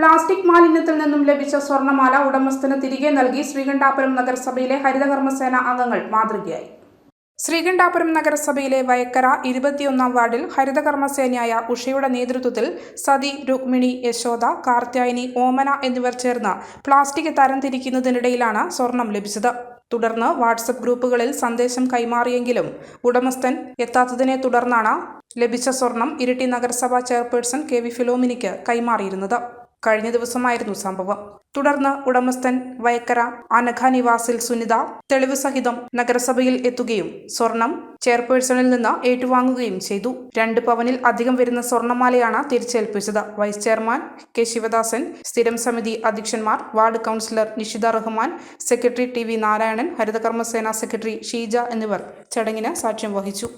Plastic മാലിന്യത്തിൽ നിന്നും ലഭിച്ച സ്വർണമാല ഉടമസ്ഥന് തിരികെ നൽകി ശ്രീകണ്ഠാപുരം നഗരസഭയിലെ ഹരിതകർമ്മസേന അംഗങ്ങൾ മാതൃകയായി. ശ്രീകണ്ഠാപുരം നഗരസഭയിലെ വയക്കര ഇരുപത്തിയൊന്നാം വാർഡിൽ ഹരിതകർമ്മസേനയായ ഉഷയുടെ നേതൃത്വത്തിൽ സതി രുക്മിണി യശോദ കാർത്യായനി ഓമന എന്നിവർ ചേർന്ന് പ്ലാസ്റ്റിക് തരംതിരിക്കുന്നതിനിടയിലാണ് സ്വർണം ലഭിച്ചത്. തുടർന്ന് വാട്സപ്പ് ഗ്രൂപ്പുകളിൽ സന്ദേശം കൈമാറിയെങ്കിലും ഉടമസ്ഥൻ എത്താത്തതിനെ തുടർന്നാണ് ലഭിച്ച സ്വർണം ഇരിട്ടി നഗരസഭാ ചെയർപേഴ്സൺ കെ വി ഫിലോമിനിക്ക് കൈമാറിയിരുന്നത്. കഴിഞ്ഞ ദിവസമായിരുന്നു സംഭവം. തുടർന്ന് ഉടമസ്ഥൻ വയക്കര അനഘ നിവാസിൽ സുനിത തെളിവ് സഹിതം നഗരസഭയിൽ എത്തുകയും സ്വർണം ചെയർപേഴ്സണിൽ നിന്ന് ഏറ്റുവാങ്ങുകയും ചെയ്തു. രണ്ട് പവനിൽ അധികം വരുന്ന സ്വർണമാലയാണ് തിരിച്ചേൽപ്പിച്ചത്. വൈസ് ചെയർമാൻ കെ ശിവദാസൻ സ്ഥിരം സമിതി അധ്യക്ഷന്മാർ ward councillor Nishitha Rahman secretary T V Narayanan ഹരിതകർമ്മസേന സെക്രട്ടറി ഷീജ എന്നിവർ ചടങ്ങിന് സാക്ഷ്യം വഹിച്ചു.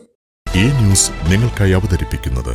ഈ ന്യൂസ് നിങ്ങൾക്കായി അവതരിപ്പിക്കുന്നത്